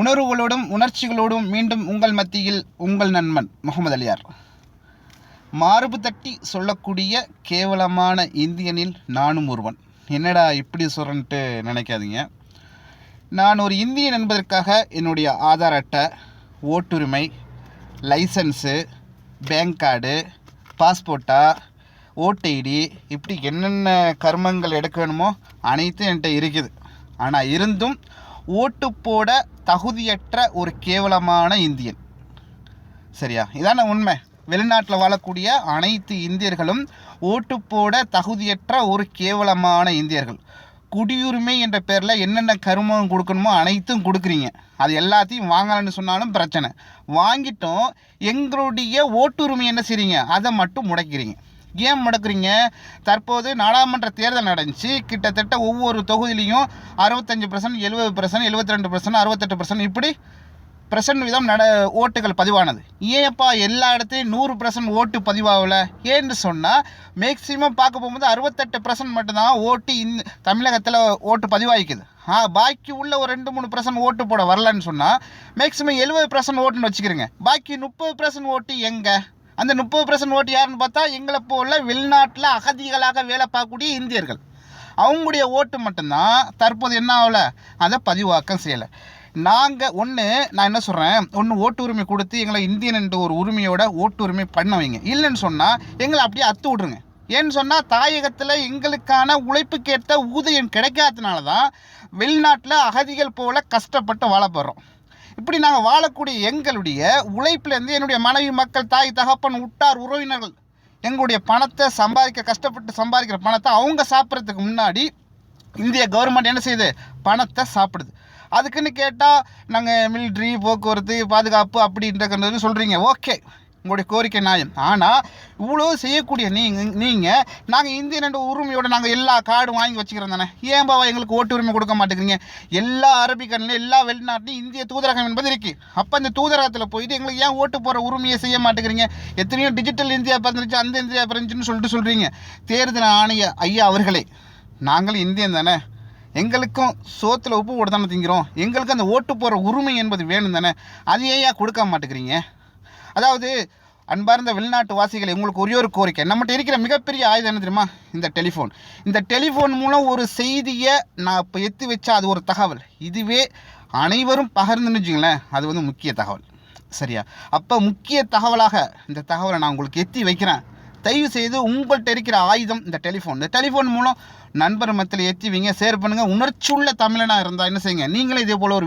உணர்வுகளோடும் உணர்ச்சிகளோடும் மீண்டும் உங்கள் மத்தியில் உங்கள் நண்பன் முகமது அலியார். மார்பு தட்டி சொல்லக்கூடிய கேவலமான இந்தியனில் நானும் ஒருவன். என்னடா இப்படி சொல்கிறேன்ட்டு நினைக்காதீங்க. நான் ஒரு இந்தியன் என்பதற்காக என்னுடைய ஆதார் அட்டை ஓட்டுரிமை லைசன்ஸு பேங்க் கார்டு பாஸ்போர்ட்டா ஓட்டு ஐடி இப்படி என்னென்ன கர்மங்கள் எடுக்க வேணுமோ அனைத்தும் என்கிட்ட இருக்குது. ஆனால் இருந்தும் ஓட்டு போட தகுதியற்ற ஒரு கேவலமான இந்தியன். சரியா? இதான உண்மை. வெளிநாட்டில் வாழக்கூடிய அனைத்து இந்தியர்களும் ஓட்டு போட தகுதியற்ற ஒரு கேவலமான இந்தியர்கள். குடியுரிமை என்ற பேரில் என்னென்ன கருமம் கொடுக்கணுமோ அனைத்தும் கொடுக்குறீங்க. அது எல்லாத்தையும் வாங்கலாம்னு சொன்னாலும் பிரச்சனை. வாங்கிட்டோம் எங்களுடைய ஓட்டுரிமை என்ன செய்றீங்க? அதை மட்டும் முடக்கிறீங்க. ஏன் முடக்குறீங்க. தற்போது நாடாளுமன்ற தேர்தல் நடந்துச்சு. கிட்டத்தட்ட ஒவ்வொரு தொகுதியிலையும் அறுபத்தஞ்சு பர்சன்ட் எழுபது பர்சன்ட் எழுபத்தி ரெண்டு பர்சன்ட் அறுபத்தெட்டு பர்சன்ட் இப்படி பிரசன்ட் விதம் நட ஓட்டுகள் பதிவானது. ஏன்ப்பா எல்லா இடத்துலையும் நூறு பர்சன்ட் ஓட்டு பதிவாகல? ஏன்னு சொன்னால் மேக்சிமம் பார்க்க போகும்போது அறுபத்தெட்டு பர்சன்ட் மட்டும்தான் ஓட்டு இந்த தமிழகத்தில் ஓட்டு பதிவாகிக்குது. ஆ பாக்கி உள்ள ஒரு ரெண்டு மூணு பர்சன்ட் ஓட்டு போட வரலன்னு சொன்னால் மேக்ஸிமம் எழுபது பர்சன்ட் ஓட்டுன்னு வச்சுக்கிறேங்க. பாக்கி முப்பது பர்சன்ட் ஓட்டு எங்கே? அந்த முப்பது பர்சன்ட் ஓட்டு யாருன்னு பார்த்தா எங்களை போல வெளிநாட்டில் அகதிகளாக வேலை பார்க்கக்கூடிய இந்தியர்கள். அவங்களுடைய ஓட்டு மட்டும்தான் தற்போது என்ன ஆகல? அதை பதிவாக்கம் செய்யலை. நாங்கள் ஒன்று நான் என்ன சொல்கிறேன் ஒன்று ஓட்டு உரிமை கொடுத்து எங்களை இந்தியன் என்ற ஒரு உரிமையோட ஓட்டு உரிமை பண்ண வைங்க. இல்லைன்னு சொன்னால் எங்களை அப்படியே அத்து விட்ருங்க ஏன்னு சொன்னால் தாயகத்தில் எங்களுக்கான உழைப்புக்கேற்ற ஊதியம் கிடைக்காதனால தான் வெளிநாட்டில் அகதிகள் போல கஷ்டப்பட்டு வாழப்படுறோம் இப்படி நாங்கள் வாழக்கூடிய எங்களுடைய உழைப்புலேருந்து என்னுடைய மனைவி மக்கள் தாய் தகப்பன் உட்டார் உறவினர்கள் எங்களுடைய பணத்தை சம்பாதிக்க கஷ்டப்பட்டு சம்பாதிக்கிற பணத்தை அவங்க சாப்பிட்றதுக்கு முன்னாடி இந்திய கவர்மெண்ட் என்ன செய்யுது? பணத்தை சாப்பிடுது. அதுக்குன்னு கேட்டால் நாங்கள் மிலிட்ரி போக்குவரத்து பாதுகாப்பு அப்படின்றதுன்னு சொல்கிறீங்க ஓகே உங்களுடைய கோரிக்கை நியாயம். ஆனால் இவ்வளோ செய்யக்கூடிய நீங்கள் நீங்கள் நாங்கள் இந்தியன் என்ற உரிமையோட நாங்கள் எல்லா கார்டும் வாங்கி வச்சுக்கிறோம் தானே. ஏன் பாவா எங்களுக்கு ஓட்டு உரிமை கொடுக்க மாட்டேங்கிறீங்க? எல்லா அரபிக்கன்லையும் எல்லா வெளிநாட்டிலையும் இந்திய தூதரகம் என்பது இருக்குது அப்போ இந்த தூதரகத்தில் போயிட்டு எங்களுக்கு ஏன் ஓட்டு போகிற உரிமையை செய்ய மாட்டேங்கிறீங்க? எத்தனையோ டிஜிட்டல் இந்தியா பிறந்துருச்சு அந்த இந்தியா பிறந்துச்சுன்னு சொல்லிட்டு சொல்கிறீங்க தேர்தல் ஆணைய ஐயா அவர்களே நாங்களும் இந்தியன் தானே. எங்களுக்கும் சோத்தில் உப்பு போட்டு தானே திங்கிறோம். எங்களுக்கு அந்த ஓட்டு போகிற உரிமை என்பது வேணும் தானே. அது ஏன் கொடுக்க மாட்டேங்கிறீங்க? அதாவது அன்பார்ந்த வெளிநாட்டு வாசிகளை உங்களுக்கு ஒரே ஒரு கோரிக்கை. நம்மகிட்ட இருக்கிற மிகப்பெரிய ஆயுதம் என்ன தெரியுமா? இந்த டெலிஃபோன். இந்த டெலிஃபோன் மூலம் ஒரு செய்தியை நான் இப்போ எத்தி வச்சா அது ஒரு தகவல். இதுவே அனைவரும் பகிர்ந்துன்னு வச்சுங்களேன் அது வந்து முக்கிய தகவல். சரியா? அப்போ முக்கிய தகவலாக இந்த தகவலை நான் உங்களுக்கு எத்தி வைக்கிறேன். தயவு செய்து உங்கள்கிட்ட இருக்கிற ஆயுதம் இந்த டெலிஃபோன். இந்த டெலிஃபோன் மூலம் நண்பர் மத்தியில் ஏற்றிவிங்க ஷேர் பண்ணுங்கள் உணர்ச்சி உள்ள தமிழனாக இருந்தால் என்ன செய்யுங்க? நீங்களே இதே போல் ஒரு